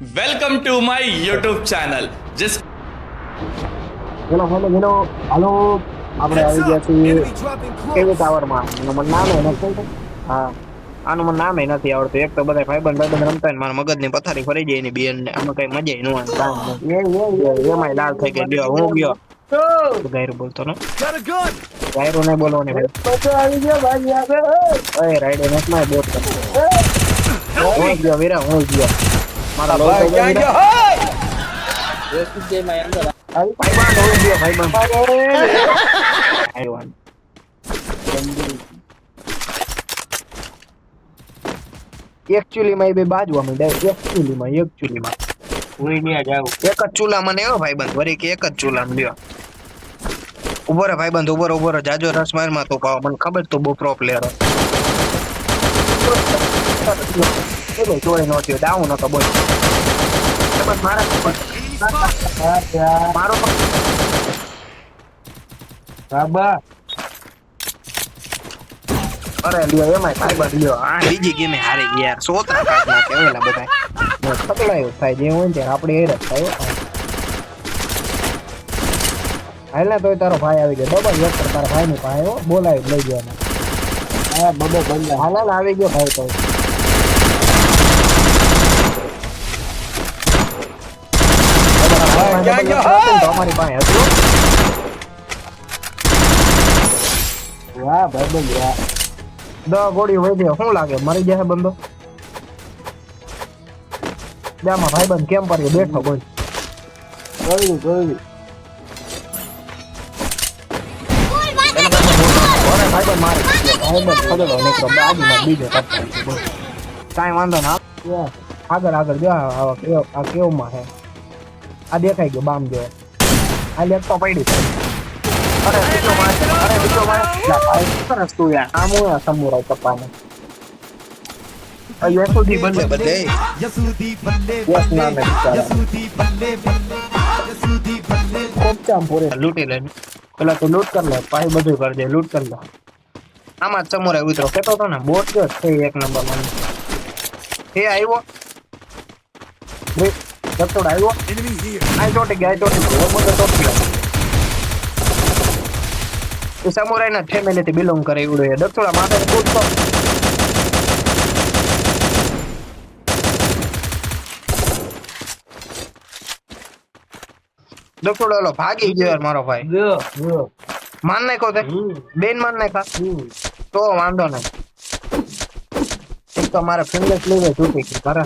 Welcome to my YouTube channel just hello hello hello hello આપણે આવી ગયા છીએ કેવી ટાવરમાં એનું મને નામ એ નથી હા. આનું મને નામ એ નથી આવડતું. એક તો બધા ભાઈબંધ ભાઈબંધ રમતા ને મારા મગજની પથારી ફરી જાય એની બેન ને. આમાં કઈ મજા નું ન આવે. એમાં લાલ થઈ ગઈ. ગયો હું ગયો. ગાયરું બોલતો ને. ગાયરું નહીં બોલવાની ભાઈ. ઓય રાઈડે નેટમાં બોટ કરતો. હું ગયો વીરા હું ગયો. મારા ભાઈ ક્યાં ગયો? ભાઈબંધ હું! ગયો ભાઈબંધ આવ્યો એકચ્યુઅલી માં એ બે બાજવા માંડ્યા એકચ્યુઅલી માં એકચ્યુઅલી માં. એક જ ચૂલા મને એવો ભાઈબંધ. વળી કે એક જ ચૂલા લ્યો ઊભો રે ભાઈબંધ ઊભો રે ઊભો રે જાજો રસ મારમાં તો પાવ. મને ખબર તો બહુ પ્રો પ્લેયર ચોરી નો થયો ડાઉન હતો બોલ બસ મારા મારો બાબા અરે લ્યો એમાં ભાઈબંધ લ્યો આ બીજી ગેમે હારે ગયા યાર સોતરા કાઢ નાખે ઓલા બધા પકડાયો થાય જે હોય ને આપણે એ જ થાય હો. હાલ તોય તારો ભાઈ આવી ગયો ડબલ એક તારા ભાઈ ની ભાઈ હો બોલાવી લઈ ગયો બબો બંધ હાલ હાલ આવી ગયો ભાઈ તો અમારી પાસે હતું વાહ ભાઈ બંધ વાહ દસ ગોળી હોય દે શું લાગે મરી જશે બંદો જામાં ભાઈબંધ કેમ પર બેઠો બોલ જોયું જોયું ભાઈબંધ મારે ભાઈબંધ ખબર નીકળો બાજુમાં બીજો ટપકો બોલ કાંઈ વાંધો ના આગળ આગળ જો આ- આ કેવ- આ કેવમાં છે આ દેખાઈ ગયો બામ જો આ લેક તો પડી અરે તું આમ સમુરાય કપાને યસુદી બલ્લે બલ્લે. પેલા તો લૂટ કર લે. પાહી બધું કર દે. લૂટ કર લે. આમાં ચમોરે ઉતરો. કેતો તો ને જ એક નંબર મને એ આવ્યો. જતો આવ્યો enemy here આ ચોટી ગયા આ ચોટી ગયો બધો ચોટી ગયો એ સમુરાઈ ના ફેમિલી થી બિલોંગ કરે એવડો એ દક્ષોડા માથે કૂદતો દક્ષોડો ઓલો ભાગી ગયો યાર મારો ભાઈ માન નાખ્યો તે બેન માન નાખા તો વાંધો નહીં એક તો મારે ફિંગર સ્લીવ તૂટી ગઈ ખરા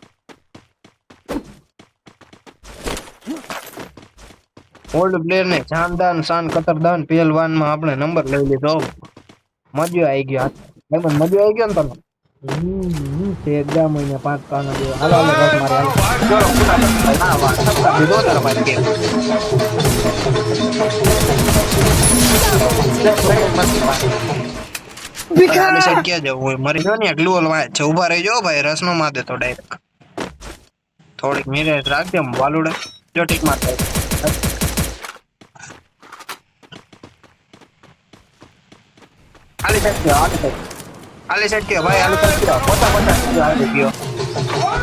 ઓલ્ડ પ્લેયર ને જાનદાન શાન કતરદાન પહેલવાનમાં આપણે નંબર લઈ લીધો. મજો આવી ગયો. ભાઈ મજો આવી ગયો ને તને તે અગિયાર મહિને પાંચ કાનો દેવો હાલો હાલો બસ મારે. મરી ને ગ્લુઅલ છે. ઊભા રહેજો ભાઈ રસ નો માર દેતો ડાયરેક્ટ થોડીક મિરેજ રાખજો વાલુડે. જો ઠીક માર થાય આલી સાઈડ ગયો આલી સાઈડ આલી સાઈડ ગયો ભાઈ આલી સાઈડ ગયો પોતા પોતા ગયો આલી ગયો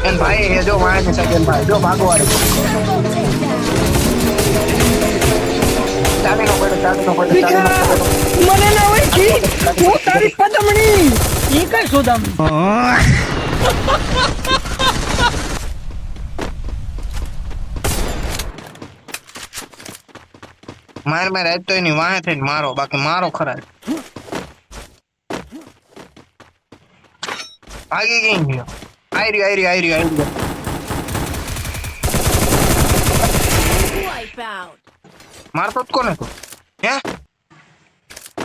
એન ભાઈ એ જો વાય ની સાઈડ એન ભાઈ જો ભાગો વાળી ચાલી નો પડે ચાલી નો પડે ચાલી નો પડે મને ના હોય જી હું તારી પદમણી ઈ કઈ શોધામ માર માર આજ તો એની વાહે થઈને મારો બાકી મારો ખરા ആകെ ആയിരിക്കും ആയിരിക്കും ആയിരിക്കും ആയിരിക്കും मार तो कौन है तू? क्या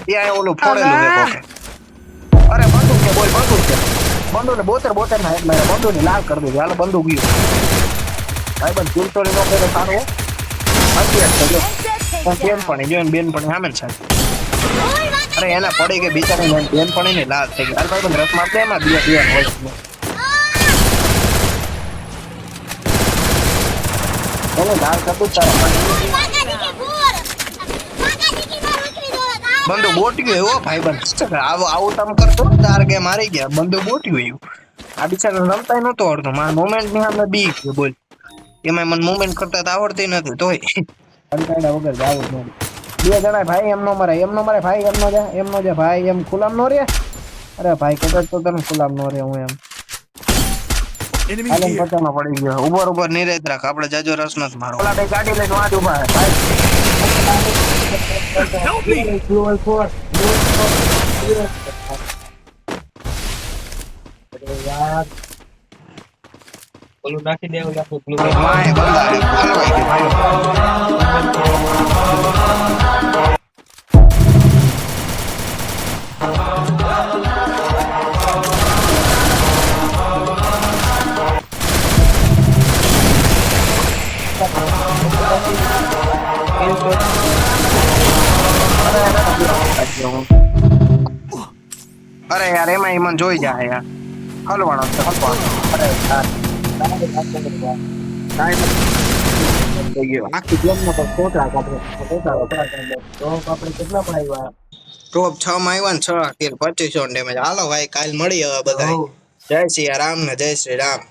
ये आया वो लोग फोड़े लोग देखो अरे बंदूक क्या बोल बंदूक क्या बंदूक ने बोतर बोतर ना एक मेरा बंदूक ने लाल कर दिया यार बंदूक ही भाई बंद दिल तोड़े ना मेरे सारे अच्छी अच्छी जो बेन पड़े जो बेन पड़े हमें चाहिए અરે એના પડી કે બિચારી બેન પણ ને લાલ થઈ ગઈ. અરે ભાઈ, રસ મારતે એમાં બે બે હોય ધાર કતું જ તારા બંધુ બોટ્યું એવો ભાઈ બંધ આવું આવું તમ કરતો તાર કે મારી ગયા. બંધુ બોટ્યું એવું. આ બિચારા રમતા નતો આવડતું મારા મોમેન્ટની સામે બી બોલ. એમાં મને મોમેન્ટ કરતા આવડતી નથી તોય. વગર જ નથી બે જણા ભાઈ એમનો મરે એમનો મરે ભાઈ એમનો જા એમનો જા ભાઈ એમ ખુલામ નો રે અરે ભાઈ કદાચ તો તને ખુલામ નો રે હું એમ Enemy હાલે here. પચામાં પડી ગયો ઉભર ઉભર નિરેત રાખ આપણે જાજો રસ નથી મારો ઓલા ભાઈ ગાડી લઈને વાંચ ઉભા હે ભાઈ Help me. માય બંદા હે હલવાઈ ગયો ભાઈ અરે યાર એમાં ઈ મને જોઈ જાય યાર હલવાણો છે હલવાણો અરે યાર થઈ ગયો આખી ગેમમાં તો કોટરા કાઢે કોટરા કાઢે તો આપણે કેટલા પણ આવ્યા ટોપ છ માં આવ્યા ને છ કિલ પચીસો ડેમેજ હાલો ભાઈ કાલ મળી હવે બધા જય શ્રી રામ ને જય શ્રી રામ.